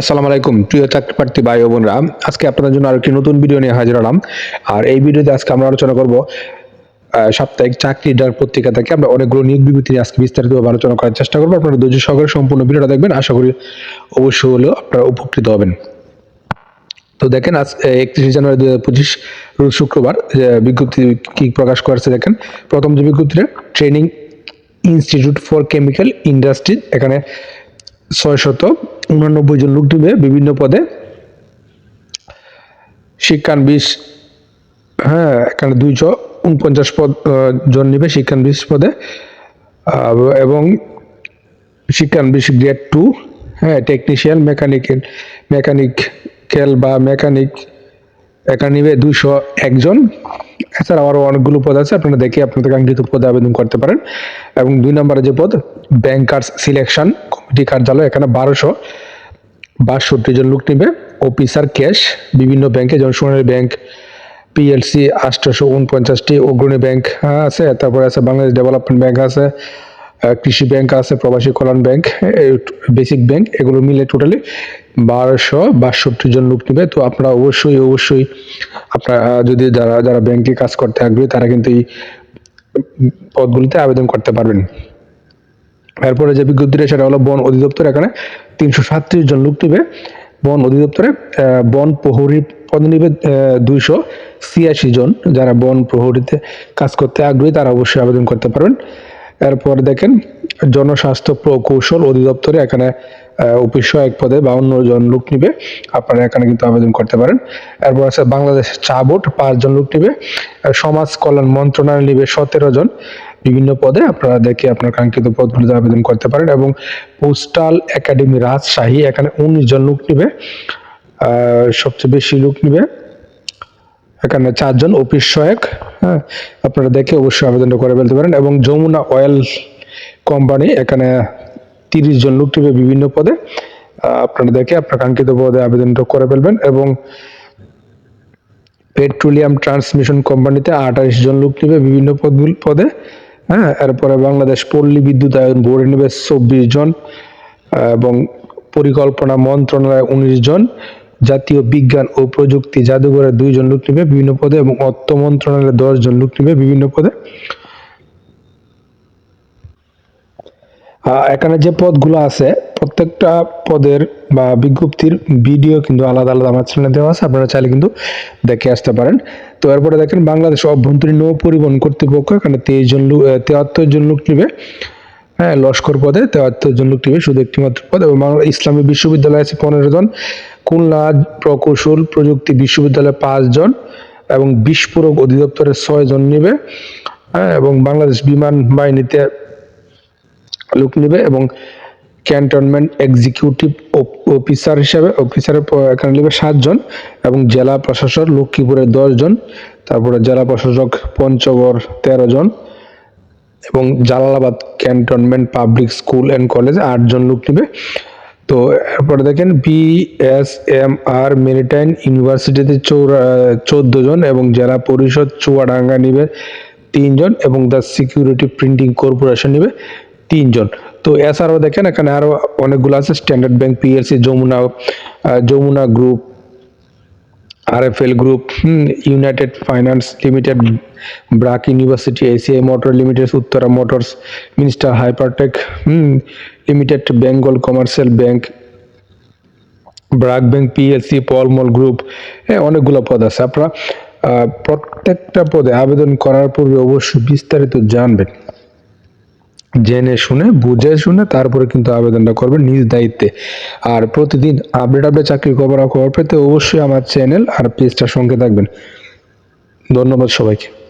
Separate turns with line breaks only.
আসসালামু আলাইকুম, প্রিয় চাকরি প্রার্থী ভাই ও বোনরা। আজকে আপনাদের জন্য আরেকটি নতুন ভিডিও নিয়ে হাজির হলাম। আর এই ভিডিওতে আজকে আমরা আলোচনা করব সাপ্তাহিক চাকরি ডাক পত্রিকা থেকে আমরা অনেকগুলো নিয়োগ বিবৃতি নিয়ে আজকে বিস্তারিতভাবে আলোচনা করার চেষ্টা করব। আপনারা ধৈর্য সহকারে সম্পূর্ণ ভিডিওটা দেখবেন, আশা করি অবশ্যই হলেও আপনারা উপকৃত হবেন। তো দেখেন, আজ একত্রিশে জানুয়ারি দু হাজার পঁচিশ শুক্রবার বিজ্ঞপ্তি কি প্রকাশ করেছে দেখেন? প্রথম যে বিজ্ঞপ্তিটা, training institute for chemical industry এখানে ছয়শত উনানব্বই জন লোক দিবে বিভিন্ন পদে শিক্ষান শিক্ষানবিশ হ্যাঁ এখানে দুইশো উনপঞ্চাশ পদ জন নিবে শিক্ষানবিশ পদে। এবং শিক্ষানবিশ গ্রেড টু হ্যাঁ টেকনিশিয়ান মেকানিক্যাল মেকানিক্যাল বা মেকানিক এখানে নিবে দুইশো একজন এছাড়া আরও অনেকগুলো পদ আছে, আপনারা দেখে আপনাদের কাঙ্ক্ষিত পদে আবেদন করতে পারেন। এবং দুই নম্বরে যে পদ ব্যাংকার্স সিলেকশন কমিটি কার্যালয়, এখানে বারোশো। বাষট্টি জন লোক নিবে। অফিসার ক্যাশ, বিভিন্ন ব্যাংকে যেমন ব্যাংক পিএলসি আটশোশো উনপঞ্চাশটি অগ্রণী ব্যাংক আছে। তারপরে আছে বাংলাদেশ ডেভেলপমেন্ট ব্যাংক আছে কৃষি ব্যাংক আছে, প্রবাসী কল্যাণ ব্যাংক বেসিক ব্যাংক, এগুলো মিলে টোটালি বারোশো বাষট্টি জন লোক নিবে। তো আপনারা অবশ্যই অবশ্যই আপনারা যদি যারা যারা ব্যাংকে কাজ করতে আগ্রহী, তারা কিন্তু এই পদগুলিতে আবেদন করতে পারবেন। এরপরে যে বিজ্ঞপ্তিটা, সেটা হলো বন অধিদপ্তর, এখানে তিনশো সাতত্রিশ জন লোক নিবে। বন অধিদপ্তরে বন প্রহরী পদ নিবে দুইশো ছিয়াশি জন। যারা বন প্রহরীতে কাজ করতে আগ্রহী, তারা অবশ্যই আবেদন করতে পারবেন। এরপর দেখেন, জনস্বাস্থ্য প্রকৌশল অধিদপ্তরে এখানে অফিস এক পদে বাউন্ন জন লোক নিবে। আপনারা এখানে কিন্তু আবেদন করতে পারেন। এরপর আছে বাংলাদেশ চা বোর্ড পাঁচজন লোক নিবে। সমাজ কল্যাণ মন্ত্রণালয় নিবে সতেরো জন। বিভিন্ন পদে আপনারা দেখে আপনার কাঙ্ক্ষিত পদগুলিতে আবেদন করতে পারেন এবং পোস্টাল একাডেমি রাজশাহী, এখানে উনিশ জন লোক নিবে সবচেয়ে বেশি লোক নিবে। এখানে চারজন অফিস সহায়ক হ্যাঁ আপনারা দেখে অবশ্যই আবেদনটা করে ফেলতে পারেন এবং যমুনা অয়েল কোম্পানি এখানে তিরিশ জন লোক নিবে বিভিন্ন পদে। আপনারা দেখে আপনার কাঙ্ক্ষিত পদে আবেদনটা করে ফেলবেন এবং পেট্রোলিয়াম ট্রান্সমিশন কোম্পানিতে আঠাশ জন লোক নিবে বিভিন্ন পদগুলি, পদে। হ্যাঁ এরপরে বাংলাদেশ পল্লী বিদ্যুতায়ন বোর্ডে নিবে চব্বিশ জন এবং পরিকল্পনা মন্ত্রণালয় উনিশ জন, জাতীয় বিজ্ঞান ও প্রযুক্তি জাদুঘরে দুইজন লোক নিবে বিভিন্ন পদে, এবং অর্থ মন্ত্রণালয়ে দশ জন লোক নিবে বিভিন্ন পদে। এখানে যে পদগুলো আছে প্রত্যেকটা পদের বা বিজ্ঞপ্তির ভিডিও কিন্তু আলাদা আলাদা আমার চ্যানেলে দেওয়া আছে, আপনারা চাইলে কিন্তু দেখে আসতে পারেন। তো এরপরে দেখেন, বাংলাদেশ অভ্যন্তরীণ নৌ পরিবহন কর্তৃপক্ষ এখানে তেইশ জন লোক তেহাত্তর জন লোক নিবে। হ্যাঁ লস্কর পদে তেহাত্তর জন লোক নিবে, শুধু একটি মাত্র পদ। এবং বাংলা ইসলামী বিশ্ববিদ্যালয় আছে পনেরো জন। খুলনা প্রকৌশল প্রযুক্তি বিশ্ববিদ্যালয়ে পাঁচজন এবং বিস্ফোরক অধিদপ্তরে ছয় জন নিবে। হ্যাঁ এবং বাংলাদেশ বিমান বাহিনীতে লোক নেবে এবং ক্যান্টনমেন্ট এক্সিকিউটিভ অফিসার হিসাবে অফিসারের এখানে নেবে সাতজন এবং জেলা প্রশাসক লক্ষ্মীপুরের দশজন, তারপরে জেলা প্রশাসক পঞ্চগড় তেরো জন এবং Jalalabad cantonment public school and college আটজন লোক নেবে। তো এরপরে দেখেন বিএসএমআর মেরিটাইন ইউনিভার্সিটিতে চৌরা চোদ্দ জন এবং জেলা পরিষদ চুয়াডাঙ্গা নিবে তিনজন এবং দ্য সিকিউরিটি প্রিন্টিং কর্পোরেশন নিবে তিনজন। তো এছাড়াও দেখেন, এখানে আরও অনেকগুলো আছে Standard Bank PLC Jamuna Jamuna group RFL group United Finance Limited BRAC University ACI Motor Limited Uttara Motors Minister Hypertech Limited Bengal Commercial Bank BRAC Bank PLC Palmal group হ্যাঁ অনেকগুলো পদ আছে। আপনারা প্রত্যেকটা পদে আবেদন করার পূর্বে অবশ্যই বিস্তারিত জানবেন। জেনে শুনে, বুঝে শুনে তারপরে কিন্তু আবেদনটা করবেন নিজ দায়িত্বে। আর প্রতিদিন আপডেট আপডেট চাকরি খবর খবর পেতে অবশ্যই আমার চ্যানেল আর পেজটার সঙ্গে থাকবেন। ধন্যবাদ সবাইকে।